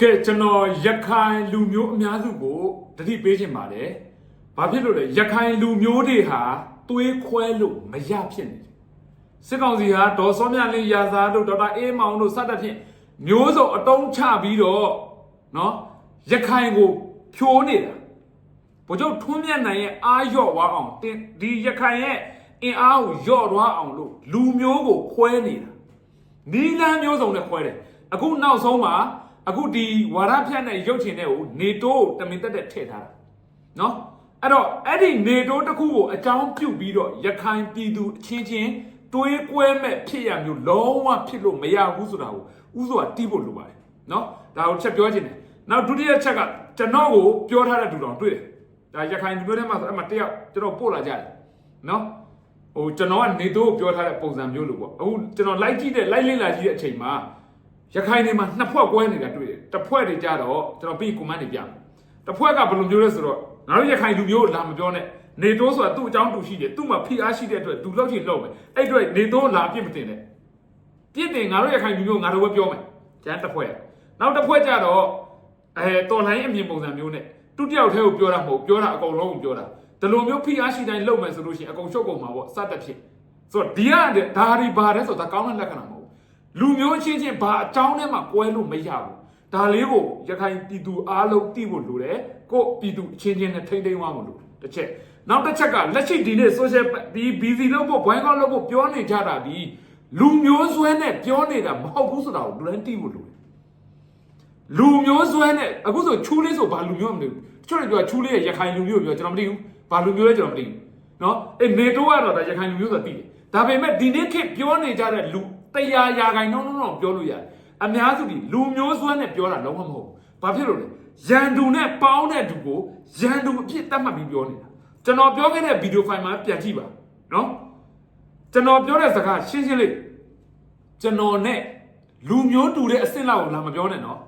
ကဲကျွန်တော်ရခိုင်လူမျိုးအများစုကိုတတိပေးချင်ပါတယ်။ဘာဖြစ်လို့လဲရခိုင်လူမျိုးတွေဟာသွေးခွဲလို့မရဖြစ်နေတယ်။စစ်ကောင်စီဟာဒေါ်စောမြလင်းရာဇာတို့ဒေါက်တာအေးမောင်တို့စသဖြင့်မျိုးစုံအတုံးချပြီးတော့နော်ရခိုင်ကိုဖြိုးနေတာ။ဗိုလ်ချုပ်ထွန်းမြတ်နိုင်ရဲ့အားလျော့သွားအောင်တင်ဒီရခိုင်ရဲ့အင်အားကိုလျော့သွားအောင်လို့လူမျိုးကိုခွဲနေတာ။နီလန်းမျိုးစုံနဲ့ခွဲတယ်အခုနောက်ဆုံးမှာ အခုဒီဝါရဖြတ်နဲ့ရုပ်ချင်တဲ့ကိုနေတိုးတမင်တက်တက်ထည့်ထားတာနော်အဲ့တော့အဲ့ဒီနေတိုးတစ်ခုကိုအကြောင်းပြုတ်ပြီးတော့ရခိုင်ပြည်သူအချင်းချင်းတွေးကွဲမဲ့ဖြစ်ရမျိုးလုံးဝဖြစ်လို့မရဘူးဆိုတာကိုဥစွာတီးဖို့လိုပါတယ်နော်ဒါကိုချက်ပြောချင်တယ်နောက်ဒုတိယချက်ကကျွန်တော်ကိုပြောထားတဲ့သူတော်တွေ့တယ်ဒါရခိုင်လူမျိုးထဲမှာဆိုအဲ့မှာတယောက်ကျွန်တော်ပို့လာကြတယ်နော်ဟိုကျွန်တော်ကနေတော့ပြောထားတဲ့ပုံစံမျိုးလို့ပေါ့အခုကျွန်တော်လိုက်ကြည့်တဲ့လိုက်လေ့လာကြည့်တဲ့အချိန်မှာ ရခိုင်တွေမှာနှစ်ဖွဲ့ကွဲနေတာတွေ့တယ်တစ်ဖွဲ့တွေကြတော့ကျွန်တော်ပြီးကွန်မန့်တွေပြမယ်တစ်ဖွဲ့ကဘယ်လိုမျိုးလဲဆိုတော့ငါတို့ရခိုင်လူမျိုးကိုလာမပြောနဲ့နေတိုးဆိုတာသူ့အကြောင်းတူရှိတယ်သူ့မှာဖိအားရှိတဲ့အတွက်သူလောက်ချင်လောက်မယ်အဲ့အတွက်နေတိုးလာအပြစ်မတင်နဲ့ပြစ်တင်ငါတို့ရခိုင်လူမျိုးငါတို့ပဲပြောမယ်ကျန်တစ်ဖွဲ့နောက်တစ်ဖွဲ့ကြတော့အဲတော်လိုင်းအမြင်ပုံစံမျိုးနဲ့သူတယောက်တည်းကိုပြောတာမဟုတ်ပြောတာအကုန်လုံးကိုပြောတာဒီလိုမျိုးဖိအားရှိတိုင်းလုပ်မယ်ဆိုလို့ရှိရင်အကုန်ရှုပ်ကုန်မှာပေါ့စသဖြင့်ဆိုတော့ဒီကဒါရီဘာလဲဆိုတာကောင်းတဲ့လက္ခဏာမဟုတ်ဘူး လူမျိုးချင်းချင်းဘာအကြောင်းနဲ့မှကွဲလို့မရဘူးဒါလေးကိုရခိုင်ပြည်သူအားလုံးသိဖို့လိုတယ်ကို့ပြည်သူအချင်းချင်းနဲ့ထိမ့်သိမ်းသွားဖို့လိုတစ်ချက်နောက်တစ်ချက်ကလက်ရှိဒီနေ့ social ဒီ BC လို့ပေါ့ boycott လို့ပေါ့ပြောနေကြတာဒီလူမျိုးစွဲနဲ့ပြောနေတာမဟုတ်ဘူးဆိုတာကိုလူတိုင်းသိဖို့လိုတယ်လူမျိုးစွဲနဲ့အခုဆိုချူးလေးဆိုဘာလူမျိုးမသိဘူးတချို့တွေပြောချူးလေးရဲ့ရခိုင်လူမျိုးပြောကျွန်တော်မသိဘူးဘာလူမျိုးလဲကျွန်တော်မသိဘူးနော်အေးနေတိုးကတော့ဒါရခိုင်လူမျိုးဆိုတာသိတယ်ဒါပေမဲ့ဒီနေ့ခေတ်ပြောနေကြတဲ့လူ တရားရာခိုင်နှုန်းတော့ပြောလို့ရတယ်အများစုဒီလူမျိုးစွဲနဲ့ပြောတာလုံးဝမဟုတ်ဘူးဘာဖြစ်လို့လဲရန်သူနဲ့ပေါင်းတဲ့သူကိုရန်သူအဖြစ်သတ်မှတ်ပြီးပြောနေတာကျွန်တော်ပြောခဲ့တဲ့ဗီဒီယိုဖိုင်မှာပြန်ကြည့်ပါနော်ကျွန်တော်ပြောတဲ့စကားရှင်းရှင်းလေးကျွန်တော်နဲ့လူမျိုးတူတဲ့အဆင့်လောက်ကိုလာမပြောနဲ့နော်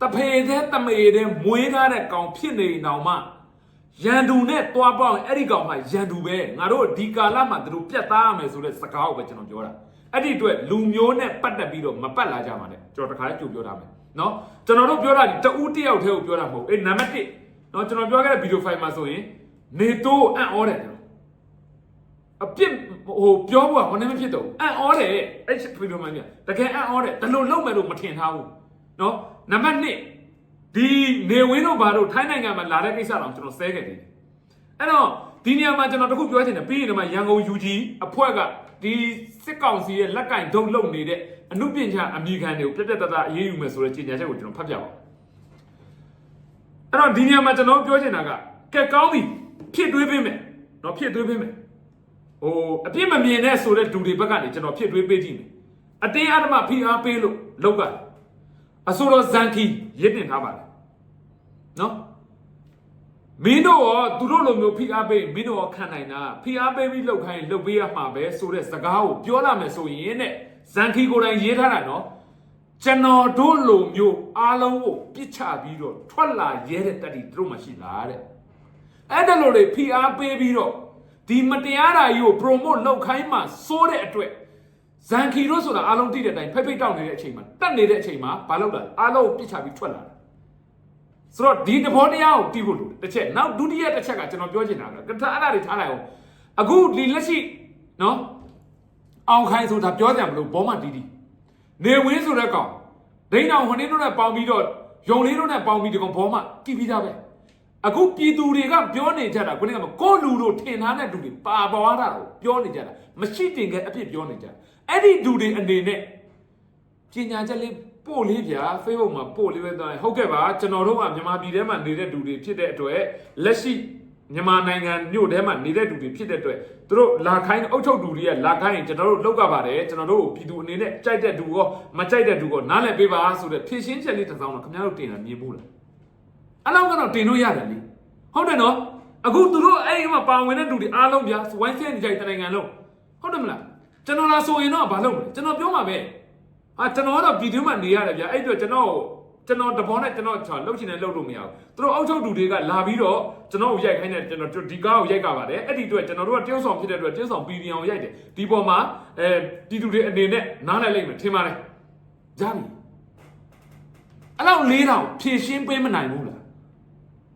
တဖေတဲ့တမေတဲ့မွေးထားတဲ့ကောင်ဖြစ်နေတောင်မှရန်သူနဲ့တွားပေါင်းအဲ့ဒီကောင်မှရန်သူပဲငါတို့ဒီကာလမှာသူတို့ပြတ်သားရမယ်ဆိုတဲ့စကားကိုပဲကျွန်တော်ပြောတာ အဲ့ဒီအတွက်လူမျိုးနဲ့ပတ်သက်ပြီးတော့မပတ်လာကြပါနဲ့ကျွန်တော်တခါလေးကြိုပြောထားမယ်နော်ကျွန်တော်တို့ပြောတာဒီတဦးတယောက်တည်းကိုပြောတာမဟုတ်အေးနံပါတ်1နော်ကျွန်တော်ပြောခဲ့တဲ့ဗီဒီယိုဖိုင်မှာဆိုရင်နေတိုးအံ့ဩတယ်ကျွန်တော်အပြစ်ဟိုပြောဖို့ကဘာနဲ့မဖြစ်တော့ဘူးအံ့ဩတယ်အဲ့ဗီဒီယိုမှန်ပြတကယ်အံ့ဩတယ်ဒါလို့လုံးမယ်လို့မထင်ထားဘူးနော်နံပါတ်1ဒီနေဝင်းတို့ဘာတို့ထိုင်းနိုင်ငံမှာလာတဲ့ကိစ္စတော့ကျွန်တော်ဆဲခဲ့တယ်အဲ့တော့ဒီနေရာမှာကျွန်တော်တခုပြောချင်တယ်ပြီးရင်ဒီမှာရန်ကုန် UG အဖွဲ့က ဒီစစ်ကောင်စီရဲ့လက်ကင်ဒုံလုံနေတဲ့အမှုပညာအမိခံတွေကိုပြက်ပြက်တတ်တတ်အရေးယူမယ်ဆိုတဲ့ကြေညာချက်ကိုကျွန်တော်ဖတ်ပြပါအဲ့တော့ဒီနေရာမှာကျွန်တော်ပြောချင်တာကကဲကောင်းပြီဖြစ်တွေးပေးမယ်နော်ဖြစ်တွေးပေးမယ်ဟိုအပြစ်မမြင်တဲ့ဆိုတဲ့လူတွေဘက်ကနေကျွန်တော်ဖြစ်တွေးပေးကြည့်မယ်အတင်းအဓမ္မဖိအားပေးလို့လောက်ကအဆိုတော်ဇန်ခီရစ်တင်ထားပါတယ်နော် မင်းတို့ရောသူတို့လိုမျိုးဖိအားပေးမင်းတို့ရောခံနိုင်တာဖိအားပေးပြီးလှုပ်ခိုင်းလှုပ်ပေးရမှာပဲဆိုတဲ့စကားကိုပြောလာမယ်ဆိုရင်တဲ့ဇန်ခီကိုယ်တိုင်ရေးထားတာနော်ကျွန်တော်တို့လိုမျိုးအားလုံးကိုပြစ်ချပြီးတော့ထွက်လာရဲတဲ့တက်တီသူတို့မှရှိလားတဲ့အဲ့ဒါလိုတွေဖိအားပေးပြီးတော့ဒီမတရားတာကြီးကို promote လုပ်ခိုင်းမှစိုးတဲ့အတွက်ဇန်ခီတို့ဆိုတာအားလုံးသိတဲ့အတိုင်းဖိတ်ဖိတ်တောက်နေတဲ့အချိန်မှာတက်နေတဲ့အချိန်မှာဘာလုပ်လာလဲအားလုံးကိုပြစ်ချပြီးထွက်လာတယ် ဆိုတော့ဒီတဘောတရားကိုတီးဖို့လိုတယ်တစ်ချက်နောက်ဒုတိယတစ်ချက်ကကျွန်တော်ပြောချင်တာကကထာအဲ့ဒါတွေထားလိုက်အောင်အခုဒီလက်ရှိနော်အောင်ခိုင်းဆိုတာပြောကြမလို့ဘောမတီးတီးနေဝင်းဆိုတဲ့ကောင်ဒိန်းအောင်ဟိုနေ့တို့နဲ့ပေါင်းပြီးတော့ယုံလေးတို့နဲ့ပေါင်းပြီးဒီကောင်ဘောမတီးပြီးသားပဲအခုပြည်သူတွေကပြောနေကြတာခုနကကိုလူတို့ထင်ထားတဲ့လူတွေပါပေါ်တာကိုပြောနေကြတာမရှိတင်ခဲ့အဖြစ်ပြောနေကြတာအဲ့ဒီလူတွေအနေနဲ့ပညာချက်လေး ပို့လေးဗျာ Facebook မှာပို့လေးပဲသွားရင်ဟုတ်ကဲ့ပါကျွန်တော်တို့ကမြန်မာပြည်ထဲမှာနေတဲ့လူတွေဖြစ်တဲ့အတွက်လက်ရှိမြန်မာနိုင်ငံမြို့ထဲမှာနေတဲ့လူတွေဖြစ်တဲ့အတွက်သူတို့လာခိုင်းအုပ်ချုပ်သူတွေကလာခိုင်းရင်ကျွန်တော်တို့လောက်ကပါတယ်ကျွန်တော်တို့ပြည်သူအနေနဲ့ကြိုက်တဲ့သူရောမကြိုက်တဲ့သူရောနားလည်ပေးပါဆိုတဲ့ဖြည့်ရှင်းချက်လေးတစ်စောင်းတော့ခင်ဗျားတို့တင်တာမြင်ဘူးလားအဲ့လောက်ကတော့တင်လို့ရတယ်လေဟုတ်တယ်နော်အခုသူတို့အဲ့ဒီမှာပါဝင်တဲ့လူတွေအားလုံးဗျာဝိုင်းဆဲနေကြတဲ့နိုင်ငံလုံးဟုတ်တယ်မလားကျွန်တော်လာဆိုရင်တော့ဘာလုပ်မလဲကျွန်တော်ပြောမှာပဲ ဟာကျွန်တော်ကတော့ပြည်တွင်းမှာနေရတယ်ဗျာအဲ့အတွက်ကျွန်တော်ကျွန်တော်တဘောနဲ့ကျွန်တော်ကျွန်တော်လှုပ်ချင်တယ်လှုပ်လို့မရဘူးသူတို့အောက်ချုပ်တူတွေကလာပြီးတော့ကျွန်တော်ကိုရိုက်ခိုင်းတယ်ကျွန်တော်ဒီကားကိုရိုက်ကပါတယ်အဲ့ဒီအတွက်ကျွန်တော်တို့ကတယောက်ဆောင်ဖြစ်တဲ့အတွက်တယောက်ဆောင်ပီဒီယံကိုရိုက်တယ်ဒီပေါ်မှာအဲပြည်သူတွေအနေနဲ့နားလည်လိမ့်မယ်ထင်ပါတယ်ကြားပြီအဲ့လောက်၄တောင်ဖြည့်ရှင်းပေးမနိုင်ဘူးလား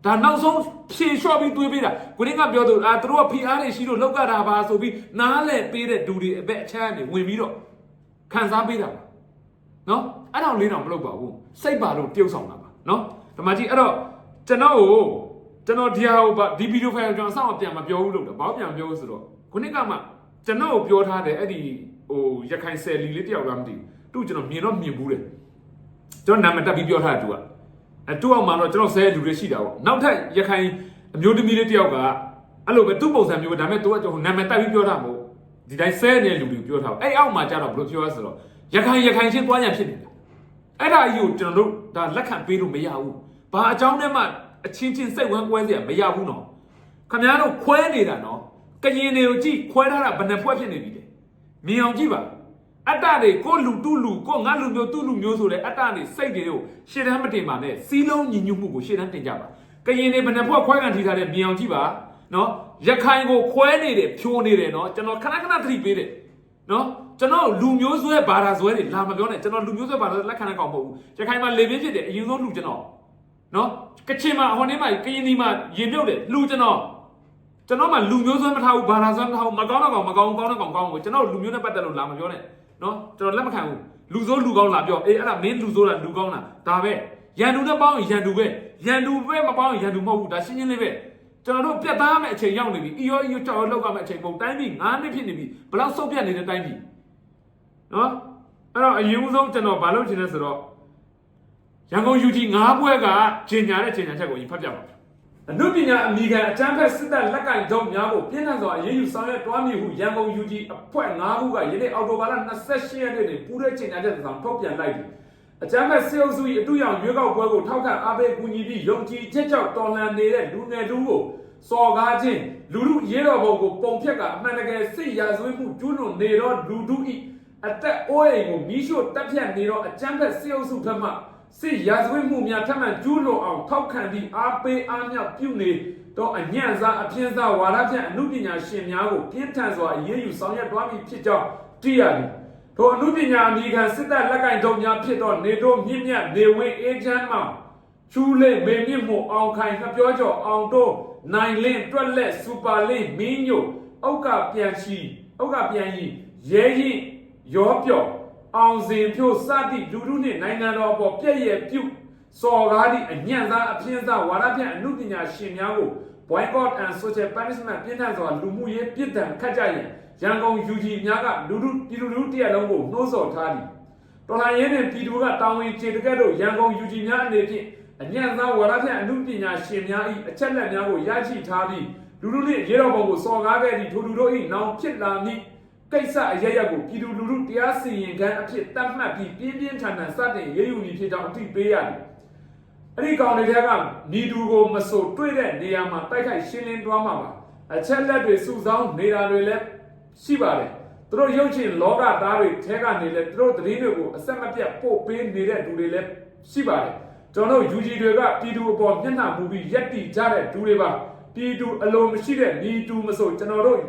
ဒါနောက်ဆုံးဖြည့်လျှော့ပြီးတွေးပေးတာကိုရင်းကပြောသူအာသူတို့က PR တွေရှိလို့လောက်ကတာပါဆိုပြီးနားလဲပေးတဲ့ဒူတွေအဘက်အချမ်းကနေဝင်ပြီးတော့ခံစားပေးတာပါ နော်အဲ့တော့၄တောင်မလုပ်ပါဘူးစိတ်ပါလို့ပြုတ်ဆောင်တာပါနော်ဒီမှာကြည့်အဲ့တော့ကျွန်တော်ကိုကျွန်တော်ဒီဟာကိုဒီဗီဒီယိုဖိုင်ကိုကျွန်တော်စောင့်အောင်ပြန်မပြောဘူးလို့တော့ဘာလို့ပြန်မပြောဘူးဆိုတော့ခုနကမှကျွန်တော်ကိုပြောထားတယ်အဲ့ဒီဟိုရခိုင်ဆယ်လီလေးတယောက်လားမသိဘူးသူ့ကျွန်တော်မြင်တော့မြင်ဘူးတယ်ကျွန်တော်နာမည်တက်ပြီးပြောထားတယ်သူကအဲသူ့အောင်မှာတော့ကျွန်တော်ဆဲလူတွေရှိတာပေါ့နောက်ထပ်ရခိုင်အမျိုးသမီးလေးတယောက်ကအဲ့လိုပဲသူ့ပုံစံမျိုးပဲဒါပေမဲ့သူကကျွန်တော်နာမည်တက်ပြီးပြောထားမို့ဒီတိုင်းဆဲနေတဲ့လူတွေကိုပြောထားအဲ့အောက်မှာကျတော့ဘယ်လိုပြောရဆိုတော့ ရခိုင်ရခိုင်ချင်းတွားရန်ဖြစ်နေတာအဲ့ဒါကြီးကိုကျွန်တော်တို့ဒါလက်ခံပေးလို့မရဘူးဘာအကြောင်းနဲ့မှအချင်းချင်းစိတ်ဝမ်းကွဲစရာမရဘူးနော်ခမများတို့ခွဲနေတာနော်ကရင်တွေကိုကြည့်ခွဲထားတာဘယ်နှဖွဲ့ဖြစ်နေပြီလဲမြင်အောင်ကြည့်ပါအတ္တတွေကိုလူတူလူကိုငါလူမျိုးသူ့လူမျိုးဆိုတဲ့အတ္တတွေစိတ်တွေကိုရှေ့တန်းမတင်ပါနဲ့စီးလုံးညီညွတ်မှုကိုရှေ့တန်းတင်ကြပါကရင်တွေဘယ်နှဖွဲ့ခွဲကန်ထီထားတဲ့မြင်အောင်ကြည့်ပါနော်ရခိုင်ကိုခွဲနေတယ်ဖြိုးနေတယ်နော်ကျွန်တော်ခဏခဏသတိပေးတယ်နော် ကျွန်တော်လူမျိုးဆွဲဘာသာဆွဲတွေလာမပြောနဲ့ကျွန်တော်လူမျိုးဆွဲဘာသာဆွဲလက်ခံတဲ့ကောင်မဟုတ်ဘူးရခိုင်မှာလေပြင်းဖြစ်တယ်အရင်ဆုံးလူကျွန်တော်နော်ကချင်မှာဟိုနေ့မှာကရင်ဒီမှာရင်မြုပ်တယ်လူကျွန်တော်ကျွန်တော်မှလူမျိုးဆွဲမထားဘူးဘာသာဆွဲမထားဘူးမကောင်းတော့ကောင်မကောင်းကောင်းတဲ့ကောင်ကောင်းကိုကျွန်တော်လူမျိုးနဲ့ပတ်သက်လို့လာမပြောနဲ့နော်ကျွန်တော်လက်မခံဘူးလူဆိုးလူကောင်းလာပြောအေးအဲ့ဒါမင်းလူဆိုးလားလူကောင်းလားဒါပဲရန်သူနဲ့ပေါင်းရင်ရန်သူပဲရန်သူပဲမပေါင်းရင်ရန်သူမဟုတ်ဘူးဒါရှင်းရှင်းလေးပဲကျွန်တော်တို့ပြတ်သားမယ့်အချိန်ရောက်နေပြီအီရောအီရောကြောက်ရောလောက်ကမယ့်အချိန်ပုံတိုင်းပြည်9နှစ်ဖြစ်နေပြီဘယ်လောက်ဆုတ်ပြတ်နေတဲ့တိုင်းပြည် နော်အဲ့တော့အရင်ဦးဆုံးကျွန်တော်မလုပ်ချင်တဲ့ဆိုတော့ရန်ကုန် UG 9ဘွဲကဂျင်ညာတဲ့ဂျင်ညာချက်ကိုရင်ဖတ်ပြပါအနုပညာအမိခံအချမ်းဖက်စစ်တပ်လက်ကင်တော့များကိုပြင်းထန်စွာအရေးယူဆောင်ရွက်တွားမြည်ဟုရန်ကုန် UG အဖွဲ့9ခုကယနေ့အောက်တိုဘာလ28ရက်နေ့တွင်ပူးတဲ့ဂျင်ညာချက်တစ်စောင်ထုတ်ပြန်လိုက်သည်အကြမ်းဖက်စေအုပ်စု၏အတူရောင်ရွေးကောက်ပွဲကိုထောက်ခံအားပေးကူညီပြီးယုံကြည်ချက်ကြောင့်တော်လှန်နေတဲ့လူငယ်လူကိုစော်ကားခြင်းလူလူရဲတော်ဘုံကိုပုံဖြတ်ကအမှန်တကယ်စစ်ရာဇဝတ်မှုကျူးလွန်နေသောလူလူ၏ အသက်အိုးအိမ်ကိုမိရှို့တပ်ဖြတ်နေသောအကြမ်းဖက်စေအုပ်စုထက်မှစစ်ရာဇဝတ်မှုများထပ်မံကျူးလွန်အောင်ထောက်ခံပြီးအားပေးအားမြောက်ပြုနေတော့အညံ့စားအပြင်းစားဝါဒဖြန့်အမှုပညာရှင်များကိုပြင်းထန်စွာအရေးယူဆောင်ရွက်သွားမည်ဖြစ်ကြောင်းသိရသည်ထိုအမှုပညာအမိခံစစ်တပ်လက်ကင်တုံများဖြစ်သောနေတို့မြင့်မြတ်နေဝင်းအေးချမ်းမောင်ချူးလေမေမြင့်မို့အောင်ခိုင်နှပြောကျော်အောင်တို့နိုင်လင်းတွက်လက်စူပါလင်းမင်းညိုအောက်ကပြန်ချီအောက်ကပြန်ရီရဲရင် ရောပြော့အောင်စင်ဖြို့စသည့်လူလူနှင့်နိုင်ငံတော်အပေါ်ပြည့်ရဲ့ပြုစော်ကားသည့်အညံ့သားအပြင်းသားဝါဒဖြန့်အမှုပညာရှင်များကို boycott and social punishment ပြင်းထန်စွာလူမှုရေးပြစ်ဒဏ်ခတ်ကြရင်ရန်ကုန် UG များကလူလူပြည်သူလူထုတရက်လုံးကိုနှိုးဆော်ထားသည်တော်လှန်ရေးတွင်ပြည်သူကတာဝန်ကျေတကက်တို့ရန်ကုန် UG များအနေဖြင့်အညံ့သားဝါဒဖြန့်အမှုပညာရှင်များ၏အချက်လက်များကိုရရှိထားပြီးလူလူနှင့်ရေတော်ပုံကိုစော်ကားခဲ့သည့်ထိုလူတို့၏နောင်ဖြစ်လာမည့် ကိစ္စအရရက်ကိုပြည်သူလူထုတရားစီရင်ခံအဖြစ်တတ်မှတ်ပြီးပြင်းပြင်းထန်ထန်စတင်ရေးယူမည်ဖြစ်ကြောင်းအသိပေးရသည်အဲ့ဒီကောင်တွေထဲကညီတူကိုမဆိုတွေ့တဲ့နေရာမှာတိုက်ခိုက်ရှင်းလင်းသွားမှာပါအချက်လက်တွေစုဆောင်းနေတာတွေလည်းရှိပါတယ်သူတို့ရုပ်ရှင်လောကသားတွေထဲကနေလည်းသူတို့သတင်းတွေကိုအဆက်မပြတ်ပို့ပေးနေတဲ့သူတွေလည်းရှိပါတယ်ကျွန်တော်တို့ UG တွေကပြည်သူအပေါ်မျက်နှာမူပြီးရက်တီကြတဲ့သူတွေပါပြည်သူအလိုမရှိတဲ့ညီတူမဆိုကျွန်တော်တို့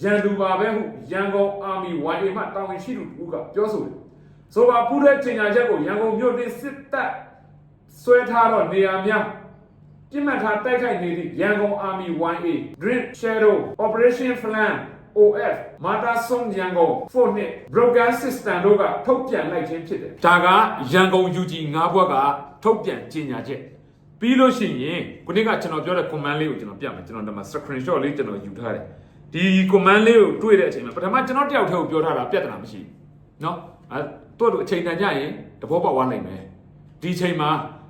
ရန်သူပါပဲဟုရန်ကုန်အာမီ YA မှတာဝန်ရှိသူတူကပြောဆိုတယ်ဆိုပါပူတဲ့ချိန်ညာချက်ကိုရန်ကုန်မြို့တွင်စစ်တပ်ဆွဲထားတော့နေရာများပြစ်မှတ်ထားတိုက်ခိုက်နေသည့်ရန်ကုန် Army 1A Dream Shadow Operation Plan OF Mata Song Yangon Fortnite Broken System တို့ကထုတ်ပြန်လိုက်ခြင်းဖြစ်တယ်ဒါကရန်ကုန် UG 9ဘွက်ကထုတ်ပြန်ကြေညာချက်ပြီးလို့ရှိရင်ခုနကကျွန်တော်ပြောတဲ့ command လေးကိုကျွန်တော်ပြမယ်ကျွန်တော်ဒီမှာ screenshot လေးကျွန်တော်ယူထားတယ် ဒီ command လေးကိုတွေ့တဲ့အချိန်မှာပထမကျွန်တော်တယောက်တည်းကိုပြောထားတာပြဿနာမရှိဘူးเนาะအဲတို့တို့အချိန်တန်ကြရင်တဘောပေါက်သွားနိုင်မယ်ဒီအချိန်မှာ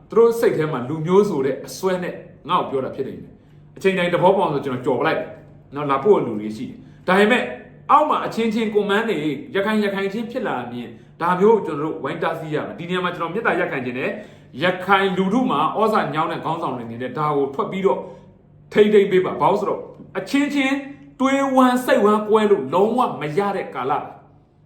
သူတို့စိတ်ထဲမှာလူမျိုးဆိုတဲ့အစွဲနဲ့ငါ့ကိုပြောတာဖြစ်နေတယ်အချိန်တိုင်းတဘောပေါအောင်ဆိုကျွန်တော်ကြော်ပလိုက်တယ်နော်လာဖို့လူတွေရှိတယ်ဒါပေမဲ့အောက်မှာအချင်းချင်းကွန်မန်းတွေရခိုင်ရခိုင်ချင်းဖြစ်လာမြင်ဒါမျိုးကျွန်တော်တို့ဝိုင်းတားစီးရမယ်ဒီနေရာမှာကျွန်တော်မေတ္တာရက်ခံခြင်းနဲ့ရခိုင်လူထုမှာဩဇာညောင်းတဲ့ခေါင်းဆောင်တွေနေတဲ့ဒါကိုထွက်ပြီးတော့ထိမ့်ထိမ့်ပေးပါဘာလို့ဆိုတော့အချင်းချင်း တွေးဝမ်းစိတ်ဝမ်းကွဲလို့လုံးဝမရတဲ့ကာလပါ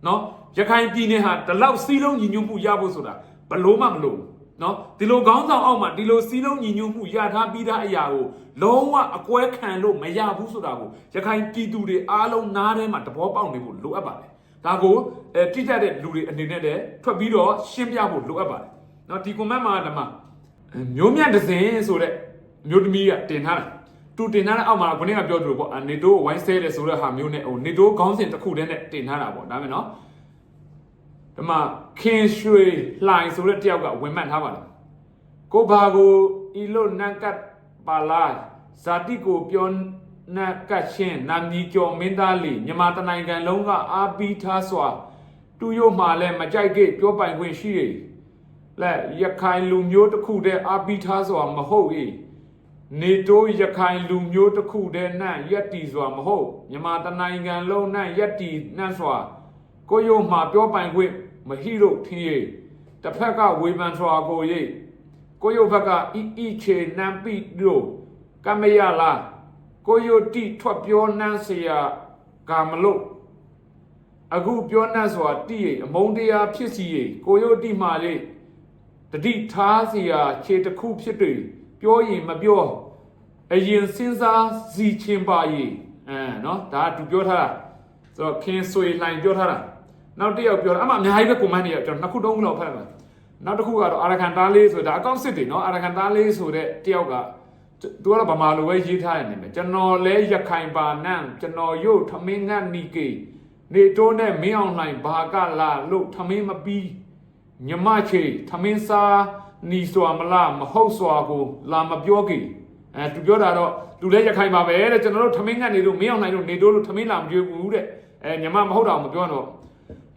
နော်ရခိုင်ပြည်နယ်ဟာဒီလောက်စီးလုံးညီညွတ်မှုရဖို့ဆိုတာဘလို့မှမလို့နော်ဒီလိုခေါင်းဆောင်အောက်မှာဒီလိုစီးလုံးညီညွတ်မှုရထားပြီးသားအရာကိုလုံးဝအကွဲခံလို့မရဘူးဆိုတာကိုရခိုင်ပြည်သူတွေအားလုံးနားထဲမှာတဘောပေါက်နေဖို့လိုအပ်ပါတယ်ဒါကိုအဲတိကျတဲ့လူတွေအနေနဲ့လည်းထွက်ပြီးတော့ရှင်းပြဖို့လိုအပ်ပါတယ်နော်ဒီ comment မှာဓမ္မမျိုးမြတ်ဒဇင်ဆိုတဲ့မျိုးသမီးကတင်ထားတယ် တူတင်ထားတဲ့အောက်မှာခုနကပြောသလိုပေါ့နေတိုးဝိုင်းဆဲတယ်ဆိုတဲ့ဟာမျိုးနဲ့ဟိုနေတိုးခေါင်းစဉ်တစ်ခုတည်းနဲ့တင်ထားတာပေါ့ဒါမှမဟုတ်နော်ဒီမှာခင်ရွှေလှိုင်ဆိုတဲ့တယောက်ကဝင်မှတ်ထားပါလားကိုဘာကိုဤလို့နန်ကတ်ပါလာဇာတိကိုပြောနန်ကတ်ချင်းနာမည်ကျော်မင်းသားလေးမြန်မာတနိုင်ငံလုံးကအာပီးထားစွာတူရို့မှလည်းမကြိုက်ခဲ့ပြောပိုင်ခွင့်ရှိ၏လက်ရခိုင်လူမျိုးတစ်ခုတည်းအာပီးထားစွာမဟုတ်၏ နေတိုးရခိုင်လူမျိုးတစ်ခုတည်းနှံ့ရက်တီစွာမဟုတ်မြန်မာတနိုင်ငံလုံးနှံ့ရက်တီနှံ့စွာကိုရုပ်မှပြောပိုင်ခွင့်မဟိတို့ထင်းရတစ်ဖက်ကဝေဖန်စွာကိုရိကိုရုပ်ဘက်ကအီအီချေနံပိတို့ကမရလားကိုယိုတိထွက်ပြောနှမ်းเสียကမလို့အခုပြောနှမ်းဆိုတာတိရိအမုံတရားဖြစ်စီရိကိုယိုတိမှလေတတိထားเสียခြေတစ်ခုဖြစ်တွေ ပြောရင်မပြောအရင်စဉ်းစားစီချင်းပါရေးအဲနော်ဒါကသူပြောထားတာဆိုတော့ခင်းဆွေလှိုင်ပြောထားတာနောက်တစ်ယောက်ပြောတာအမှအများကြီးပဲ comment တွေကကျွန်တော်နှစ်ခုသုံးခုလောက်ဖတ်မှာနောက်တစ်ခုကတော့အာရခံသားလေးဆိုတာအကောင့်စစ်တယ်နော်အာရခံသားလေးဆိုတဲ့တယောက်ကသူကတော့ဗမာလိုပဲရေးထားရနေမယ်ကျွန်တော်လဲရခိုင်ပါနန့်ကျွန်တော်ရုတ်ထမင်းငတ်နီကေနေတိုးနဲ့မင်းအောင်လှိုင်ဘာကလာလို့ထမင်းမပီးညမချေထမင်းစား နီစွာမလားမဟုတ်စွာကိုလာမပြောကေအဲသူပြောတာတော့သူလဲရခိုင်ပါပဲတဲ့ကျွန်တော်တို့ထမင်းငတ်နေလို့မင်းအောင်လှိုင်တို့နေတိုးလို့ထမင်းလာမကြွေဘူးတဲ့အဲညမမဟုတ်တော့မပြောတော့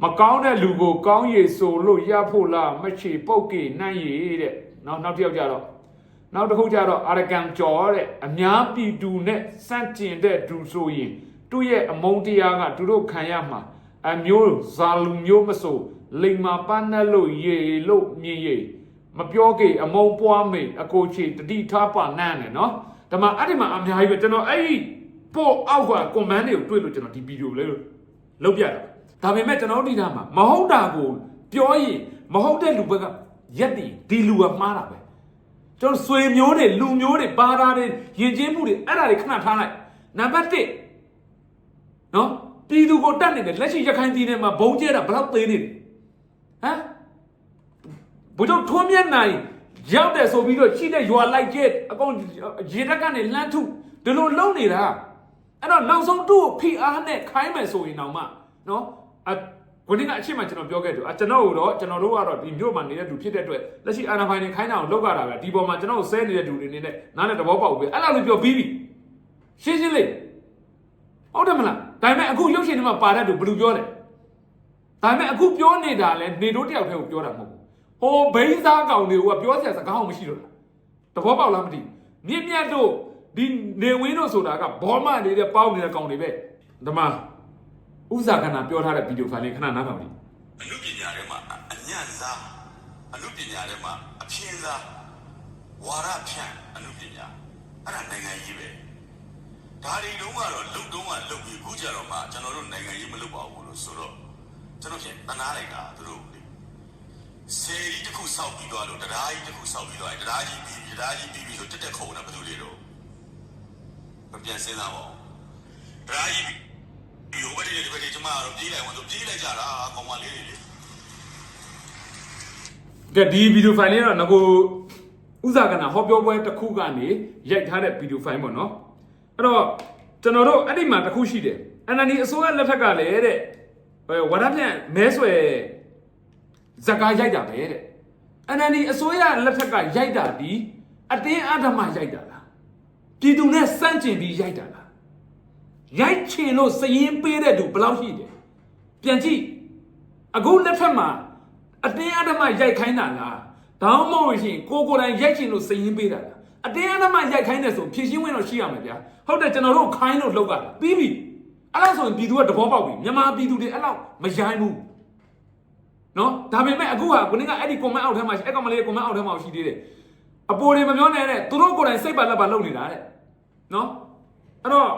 မကောင်းတဲ့လူကိုကောင်းရည်ဆိုလို့ရဖို့လားမချေပုတ်ကေနှမ်းရည်တဲ့နောက်နောက်တစ်ယောက်ကြတော့နောက်တစ်ခုကျတော့အာရကန်ကျော်တဲ့အများပြည်သူနဲ့စန့်ကျင်တဲ့သူဆိုရင်သူ့ရဲ့အမုန်းတရားကသူတို့ခံရမှာအမျိုးဇာလူမျိုးမဆိုလိမ်မာပန်းနဲ့လို့ရေလို့မြည်ရေ မပြောကေအမုန်းပွားမိအကိုချီတတိထားပါနန်းတယ်နော်ဒါမှအဲ့ဒီမှာအများကြီးပဲကျွန်တော်အဲ့ဒီပို့အောက်ကကွန်မန်းတွေကိုတွေ့လို့ကျွန်တော်ဒီဗီဒီယိုလေးလုပ်ပြတာဒါပေမဲ့ကျွန်တော်ဒီထားမှာမဟုတ်တာကိုပြောရင်မဟုတ်တဲ့လူဘက်ကရက်တည်ဒီလူကမှားတာပဲကျွန်တော်ဆွေမျိုးတွေလူမျိုးတွေဘာသာတွေယဉ်ကျေးမှုတွေအဲ့ဒါတွေခဏထားလိုက်နံပါတ်1နော်ပြည်သူကိုတတ်နေတယ်လက်ရှိရခိုင်ပြည်နယ်မှာဘုံကျဲတာဘယ်လောက်သေးနေလဲဟမ် ဘုတို့ထွန်းမြတ်နိုင်ရောက်တယ်ဆိုပြီးတော့ရှိတဲ့ရွာလိုက်ကျဲအကောင်ရေတက်ကနေလှမ်းထုဒီလိုလုံနေတာအဲ့တော့နောက်ဆုံးသူ့ကိုဖိအားနဲ့ခိုင်းမယ်ဆိုရင်တော့မှနော်အကိုနေကအချက်မှကျွန်တော်ပြောခဲ့တယ်အကျွန်တော်တို့တော့ကျွန်တော်တို့ကတော့ဒီမြို့မှာနေတဲ့လူဖြစ်တဲ့အတွက်လက်ရှိအာဏာပိုင်တွေခိုင်းတာကိုလောက်ရတာပဲဒီပေါ်မှာကျွန်တော်ဆဲနေတဲ့လူတွေနေနဲ့နားနဲ့သဘောပေါက်ပြီအဲ့လိုလေးပြောပြီးပြီရှင်းရှင်းလေးဟုတ်တယ်မလားဒါပေမဲ့အခုရုပ်ရှင်တွေမှာပါတဲ့သူဘယ်လိုပြောလဲဒါပေမဲ့အခုပြောနေတာလဲနေတို့တယောက်တည်းကိုပြောတာမဟုတ်ဘူး ဟိုဘိန်းစားကောင်တွေကပြောစရာစကားအောင်မရှိတော့လားသဘောပေါက်လားမသိမြင့်မြတ်တို့ဒီနေဝင်းတို့ဆိုတာကဘောမနေတဲ့ပေါင်းနေတဲ့ကောင်တွေပဲဓမ္မဥဇာကနာပြောထားတဲ့ဗီဒီယိုဖိုင်လေးခဏနားထောင်ကြည့်အနုပညာထဲမှာအညံ့စားအနုပညာထဲမှာအပြင်းစားဝါရဖြန့်အနုပညာအဲ့ဒါနိုင်ငံရေးပဲဒါတွေလုံးကတော့လုံတုံးကလုံပြီးခုကြတော့မှကျွန်တော်တို့နိုင်ငံရေးမလုပ်ပါဘူးလို့ဆိုတော့ကျွန်တော်ဖြင့်တနာလိုက်တာသူတို့လေ ဆယ်ကြီးတစ်ခုစောက်ပြီးသွားလို့တရားကြီးတစ်ခုစောက်ပြီးသွားရင်တရားကြီးပြီးတရားကြီးပြီးပြီးဆိုတက်တက်ခုံတာဘယ်သူတွေတော့မပြန်စဉ်းစားပါဘူးတရားကြီးပြီးဟိုဘက်တွေဒီဘက်တွေကျမကတော့ပြေးလိုက်ဝင်ဆိုပြေးလိုက်ကြတာကောင်မလေးတွေလေကဲဒီဗီဒီယိုဖိုင်လေးတော့ငကိုဥဇာကနာဟောပြောပွဲတစ်ခုကနေရိုက်ထားတဲ့ဗီဒီယိုဖိုင်ပေါ့နော်အဲ့တော့ကျွန်တော်တို့အဲ့ဒီမှာတစ်ခုရှိတယ်အန်နနီအစိုးရလက်ထက်ကလည်းတဲ့ဟိုဝရပြန်မဲဆွယ် ဇကာရိုက်တာပဲတဲ့အန်နနီအစိုးရလက်ထက်ကရိုက်တာဒီအတင်းအဓမ္မရိုက်တာလားပြည်သူနဲ့စန့်ကျင်ပြီးရိုက်တာလားရိုက်ချင်လို့စရင်ပေးတဲ့သူဘယ်လောက်ရှိတယ်ပြန်ကြည့်အခုလက်ထက်မှာအတင်းအဓမ္မရိုက်ခိုင်းတာလားတောင်းမဟုတ်ရှင်ကိုကိုယ်တိုင်ရိုက်ချင်လို့စည်ရင်းပေးတာလားအတင်းအဓမ္မရိုက်ခိုင်းတယ်ဆိုဖြည့်ရှင်းဝင်တော့ရှိရမယ်ဗျာဟုတ်တယ်ကျွန်တော်တို့ခိုင်းလို့လောက်ရတာပြီးပြီအဲ့လောက်ဆိုရင်ပြည်သူကသဘောပေါက်ပြီမြန်မာပြည်သူတွေအဲ့လောက်မရိုင်းဘူး နော်ဒါပေမဲ့အခုကကိုနေကအဲ့ဒီ comment အောက်ထဲမှာအဲ့ကောင်မလေး comment အောက်ထဲမှာရှိသေးတယ်အပေါ်တွေမပြောနဲ့တဲ့သူတို့ကိုယ်တိုင်စိတ်ပါလက်ပါလုပ်နေတာတဲ့နော်အဲ့တော့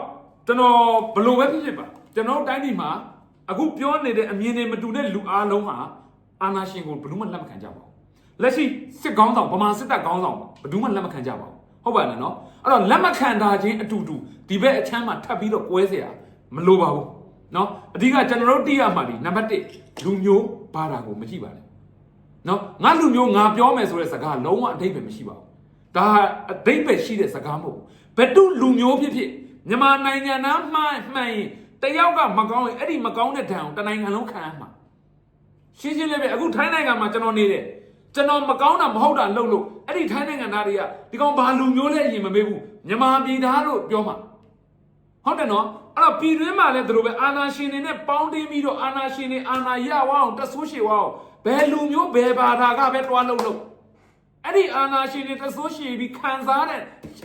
ကျွန်တော်ဘယ်လိုပဲဖြစ်ဖြစ်ပါကျွန်တော်တို့တိုင်းပြည်မှာအခုပြောနေတဲ့အမြင်တွေမတူတဲ့လူအားလုံးဟာအာနာရှင်ကိုဘယ်သူမှလက်မခံကြပါဘူးလက်ရှိစစ်ကောင်းဆောင်ဗမာစစ်တပ်ကောင်းဆောင်ဘယ်သူမှလက်မခံကြပါဘူးဟုတ်ပါနဲ့နော်အဲ့တော့လက်မခံတာချင်းအတူတူဒီဘက်အချမ်းမှာထပ်ပြီးတော့ကွဲเสียမလိုပါဘူး နော်အဓိကကျွန်တော်တို့သိရမှာဒီနံပါတ်1လူမျိုးဘာသာကိုမကြည့်ပါနဲ့နော်ငါလူမျိုးငါပြောမယ်ဆိုတဲ့စကားလုံးဝအဓိပ္ပာယ်မရှိပါဘူးဒါဟာအဓိပ္ပာယ်ရှိတဲ့စကားမဟုတ်ဘူးဘယ်သူလူမျိုးဖြစ်ဖြစ်မြန်မာနိုင်ငံသားမှန်မှန်ရင်တယောက်ကမကောင်းရင်အဲ့ဒီမကောင်းတဲ့ဒဏ်ကိုတနိုင်ငံလုံးခံရမှာရှင်းရှင်းလေးပဲအခုထိုင်းနိုင်ငံမှာကျွန်တော်နေတယ်ကျွန်တော်မကောင်းတာမဟုတ်တာလုပ်လို့အဲ့ဒီထိုင်းနိုင်ငံသားတွေကဒီကောင်ဘာလူမျိုးလဲအရင်မမေးဘူးမြန်မာပြည်သားလို့ပြောမှာဟုတ်တယ်နော် အဲ့တော့ပြည်တွင်းမှာလည်းသူတို့ပဲအာနာရှင်တွေနဲ့ပေါင်းတင်းပြီးတော့အာနာရှင်တွေအာနာရဝအောင်တဆိုးရှည်ဝအောင်ဘယ်လူမျိုးဘယ်ဘာသာကပဲတွားလို့လို့အဲ့ဒီအာနာရှင်တွေတဆိုးရှည်ပြီးခံစားတဲ့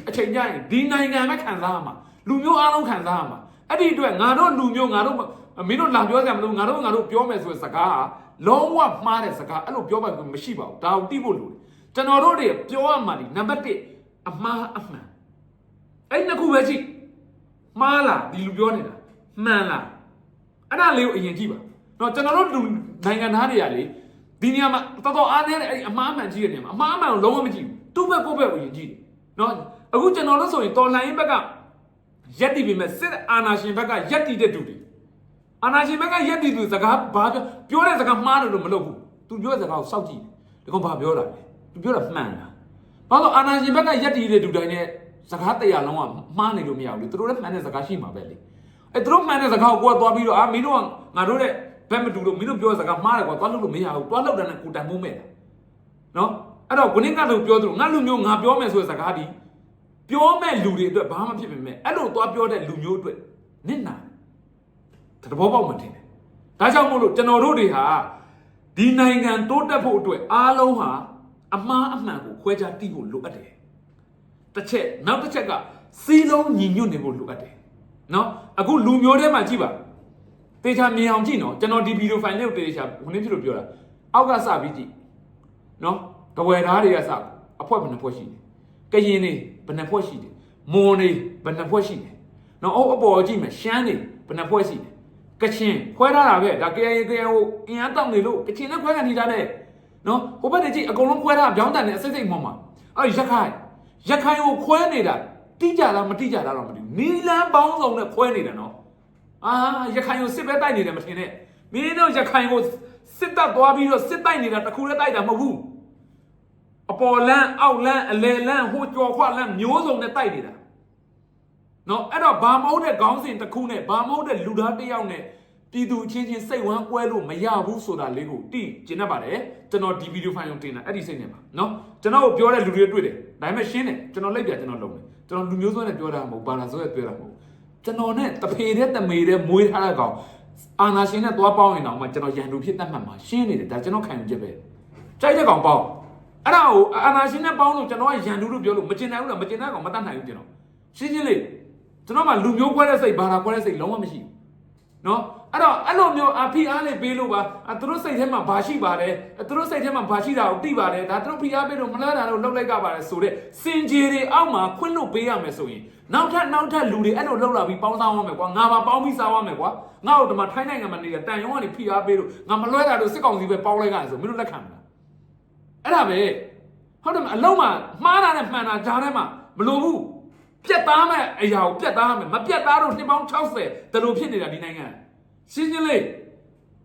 အချိန်ကျရင်ဒီနိုင်ငံပဲခံစားရမှာလူမျိုးအားလုံးခံစားရမှာအဲ့ဒီအတွက်ငါတို့လူမျိုးငါတို့မမင်းတို့လာပြောကြမလို့ငါတို့ငါတို့ပြောမယ်ဆိုတဲ့စကားဟာလုံးဝမှားတဲ့စကားအဲ့လိုပြောမှမရှိပါဘူးဒါကိုတိဖို့လိုတယ်ကျွန်တော်တို့တွေပြောရမှာဒီနံပါတ်1အမှားအမှန်အဲ့နှစ်ခုပဲကြည့် မှားလားဒီလူပြောနေတာမှန်လားအဲ့ဒါလေးကိုအရင်ကြည့်ပါတော့ကျွန်တော်တို့လူနိုင်ငံသားတွေကလေဒီနေရာမှာတော်တော်အားနည်းတဲ့အဲ့ဒီအမှားမှန်ကြီးတဲ့နေရာမှာအမှားအမှန်ကိုလုံးဝမကြည့်ဘူးသူ့ဘက်ကိုယ့်ဘက်ကိုအရင်ကြည့်တယ်နော်အခုကျွန်တော်တို့ဆိုရင်တော်လှန်ရေးဘက်ကရက်တည်ပြီမဲ့စစ်အာဏာရှင်ဘက်ကရက်တည်တဲ့သူတွေအာဏာရှင်ဘက်ကရက်တည်သူစကားဘာပြောပြောတဲ့စကားမှားတယ်လို့မလုပ်ဘူးသူပြောတဲ့စကားကိုစောက်ကြည့်တယ်ဒီကောင်ဘာပြောတာလဲသူပြောတာမှန်လားဘာလို့အာဏာရှင်ဘက်ကရက်တည်တဲ့သူတိုင်းနဲ့ စကားတရားလုံးကမှားနေလို့မရဘူးလေသူတို့လည်းမှန်တဲ့စကားရှိမှာပဲလေအဲသူတို့မှန်တဲ့စကားကိုကိုကသွားပြီးတော့အာမင်းတို့ကငါတို့တဲ့ဘက်မတူလို့မင်းတို့ပြောတဲ့စကားမှားတယ်ကွာသွားလို့လို့မရဘူးသွားလို့တယ်နဲ့ကိုတန်မိုးမဲ့တာနော်အဲ့တော့ခုနကတို့ပြောသလိုငါလူမျိုးငါပြောမယ်ဆိုတဲ့စကားဒီပြောမဲ့လူတွေအတွက်ဘာမှဖြစ်ပေမဲ့အဲ့လိုသွားပြောတဲ့လူမျိုးအတွက်နစ်နာတဘောပေါက်မှထင်တယ်ဒါကြောင့်မို့လို့ကျွန်တော်တို့တွေဟာဒီနိုင်ငံတိုးတက်ဖို့အတွက်အားလုံးဟာအမှားအမှန်ကိုခွဲခြားသိဖို့လိုအပ်တယ် တစ်ချက်နောက်တစ်ချက်ကစီးလုံးညီညွတ်နေဖို့လိုအပ်တယ်နော်အခုလူမျိုးထဲမှာကြည့်ပါတေချာမြင်အောင်ကြည့်နော်ကျွန်တော်ဒီဗီဒီယိုဖိုင်လေးကိုတေချာဟိုနေ့ဖြစ်လို့ပြောတာအောက်ကစပြီးကြည့်နော်တဝယ်သားတွေကစအဖွဲဘယ်နှဖွဲရှိလဲကရင်နေဘယ်နှဖွဲရှိတယ်မွန်နေဘယ်နှဖွဲရှိတယ်နော်အုပ်အပေါ်ကြည့်မယ်ရှမ်းနေဘယ်နှဖွဲရှိတယ်ကချင်ခွဲထားတာပဲဒါ KIA KIA ဟိုအင်အားတောက်နေလို့ကချင်နဲ့ခွဲခံနေတာနဲ့နော်ဟိုဘက်တည်းကြည့်အကုန်လုံးခွဲထားပြောင်းတန်နေအစိမ့်စိမ့်မှမှာအဲ့ရခိုင် ရခိုင်ကိုခွဲနေတာတိကြလားမတိကြလားတော့မသိဘူးနီလန်းပေါင်းစုံနဲ့ခွဲနေတာနော်အာရခိုင်ကိုစစ်ပဲတိုက်နေတယ်မထင်နဲ့မင်းတို့ရခိုင်ကိုစစ်တပ်သွားပြီးတော့စစ်တိုက်နေတာတခုလည်းတိုက်တာမဟုတ်ဘူးအပေါ်လန်းအောက်လန်းအလယ်လန်းဟိုကြော်ခွလန်းမျိုးစုံနဲ့တိုက်နေတာနော်အဲ့တော့ဘာမဟုတ်တဲ့ခေါင်းစဉ်တစ်ခုနဲ့ဘာမဟုတ်တဲ့လူသားတစ်ယောက်နဲ့ ပြည်သူအချင်းချင်းစိတ်ဝမ်းကွဲလို့မရဘူးဆိုတာလေးကိုတိကျင်တတ်ပါတယ်ကျွန်တော်ဒီဗီဒီယိုဖိုင်ကိုတင်တာအဲ့ဒီစိတ်နဲ့ပါနော်ကျွန်တော်ကိုပြောတဲ့လူတွေတွေ့တယ်ဒါပေမဲ့ရှင်းတယ်ကျွန်တော်လိုက်ပြကျွန်တော်လုံးတယ်ကျွန်တော်လူမျိုးစုံနဲ့ပြောတာမဟုတ်ဘာသာစုံနဲ့ပြောတာမဟုတ်ကျွန်တော်နဲ့တဖေတဲ့တမေတဲ့မွေးထားတဲ့ကောင်အာနာရှင်နဲ့သွားပေါင်းရင်တော့မှကျွန်တော်ရန်သူဖြစ်တတ်မှတ်မှာရှင်းနေတယ်ဒါကျွန်တော်ခံယူချက်ပဲကြိုက်တဲ့ကောင်ပေါင်းအဲ့ဒါကိုအာနာရှင်နဲ့ပေါင်းလို့ကျွန်တော်ကရန်သူလို့ပြောလို့မကျင်နိုင်ဘူးလားမကျင်တဲ့ကောင်မတတ်နိုင်ဘူးကျွန်တော်ရှင်းရှင်းလေးကျွန်တော်မှလူမျိုးခွဲတဲ့စိတ်ဘာသာခွဲတဲ့စိတ်လုံးဝမရှိဘူးနော် အဲ့တော့အဲ့လိုမျိုးအဖိအားလေးပေးလို့ပါအသူတို့စိတ်ထဲမှာဘာရှိပါတယ်အသူတို့စိတ်ထဲမှာဘာရှိတာကိုသိပါတယ်ဒါသူတို့ဖိအားပေးလို့မလားတာလို့လှုပ်လိုက်ကြပါတယ်ဆိုတော့စင်ကြီးတွေအောက်မှာခွင့်လို့ပေးရမယ်ဆိုရင်နောက်ထပ်နောက်ထပ်လူတွေအဲ့လိုလှုပ်လာပြီးပေါင်းစားရမယ်ကွာငါပါပေါင်းပြီးစားရမယ်ကွာငါ့ကိုဒီမှာထိုင်းနိုင်ငံမှာနေတဲ့တန်ရုံးကနေဖိအားပေးလို့ငါမလွဲတာလို့စစ်ကောင်စီပဲပေါင်းလိုက်ကြတယ်ဆိုမင်းတို့လက်ခံမလားအဲ့ဒါပဲဟုတ်တယ်မအလုံးမှာမှားတာနဲ့မှန်တာကြားထဲမှာမလိုဘူးပြက်သားမဲ့အရာကိုပြက်သားမယ်မပြက်သားတော့နှစ်ပေါင်း60တလူဖြစ်နေတာဒီနိုင်ငံ ရှင်းရှင်းလေး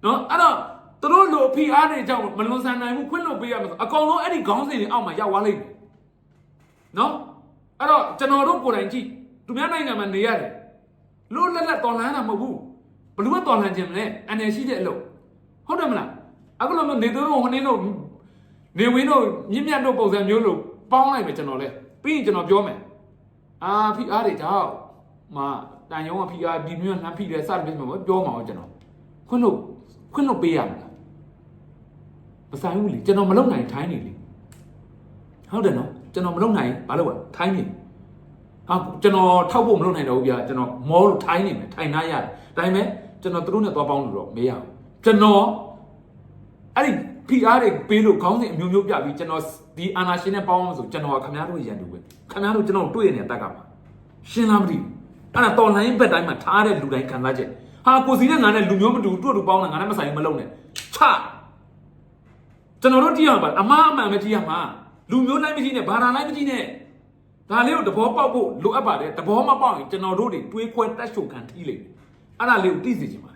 နော်အဲ့တော့သူတို့လိုအဖိအားတွေကြောင့်မလွန်ဆန်နိုင်ဘူးခွင့်လို့ပေးရမယ်ဆိုအကောင်လုံးအဲ့ဒီခေါင်းစဉ်တွေအောက်မှာရောက်သွားလိမ့်မယ်နော်အဲ့တော့ကျွန်တော်တို့ကိုယ်တိုင်ကြည့်သူများနိုင်ငံမှာနေရတယ်လို့လက်လက်တော်လှန်တာမဟုတ်ဘူးဘလူးကတော်လှန်ခြင်းမလဲအနေရှိတဲ့အလုပ်ဟုတ်တယ်မလားအခုလိုမျိုးနေသူတို့ဟိုနေတို့နေဝင်းတို့မြင့်မြတ်တို့ပုံစံမျိုးလို့ပေါင်းလိုက်မယ်ကျွန်တော်လဲပြီးရင်ကျွန်တော်ပြောမယ်အာဖိအားတွေကြောင့်မ တန်ယုံကဖိအားဒီမျိုးနှမ်းဖိတယ်စတယ်ပြောမှာပြောမှာကျွန်တော်ခွင့်လို့ခွင့်လို့ပေးရမလားမဆိုင်ဘူးလေကျွန်တော်မလုပ်နိုင်ထိုင်းနေလေဟုတ်တယ်နော်ကျွန်တော်မလုပ်နိုင်ဘာလို့လဲထိုင်းနေဟာကျွန်တော်ထောက်ဖို့မလုပ်နိုင်တော့ဘူးဗျာကျွန်တော်မောလို့ထိုင်းနေမယ်ထိုင်နာရတယ်ဒါပေမဲ့ကျွန်တော်သူတို့နဲ့သွားပေါင်းလို့တော့မရဘူးကျွန်တော်အဲ့ဒီဖိအားတွေပေးလို့ခေါင်းစဉ်အမျိုးမျိုးပြပြီးကျွန်တော်ဒီအာနာရှင်နဲ့ပေါင်းအောင်ဆိုကျွန်တော်ကခင်ဗျားတို့ရန်တူပဲခင်ဗျားတို့ကျွန်တော်တွေ့နေတဲ့တက်ကမှာရှင်းလားမသိဘူး အဲ့ဒါတော်လိုင်းဘက်တိုင်းမှာထားတဲ့လူတိုင်းခံစားချက်ဟာကိုစီနဲ့ငါနဲ့လူမျိုးမတူတူတူပေါင်းတာငါနဲ့မဆိုင်ဘူးမလုံးနဲ့ချကျွန်တော်တို့ကြည့်ရမှာအမားအမှန်ပဲကြည့်ရမှာလူမျိုးလိုက်မကြည့်နဲ့ဘာသာလိုက်မကြည့်နဲ့ဒါလေးကိုသဘောပေါက်ဖို့လိုအပ်ပါတယ်သဘောမပေါက်ရင်ကျွန်တော်တို့တွေတွေးခွဲတက်ရှုခံထီးလိမ့်မယ်အဲ့ဒါလေးကိုသိစေချင်ပါ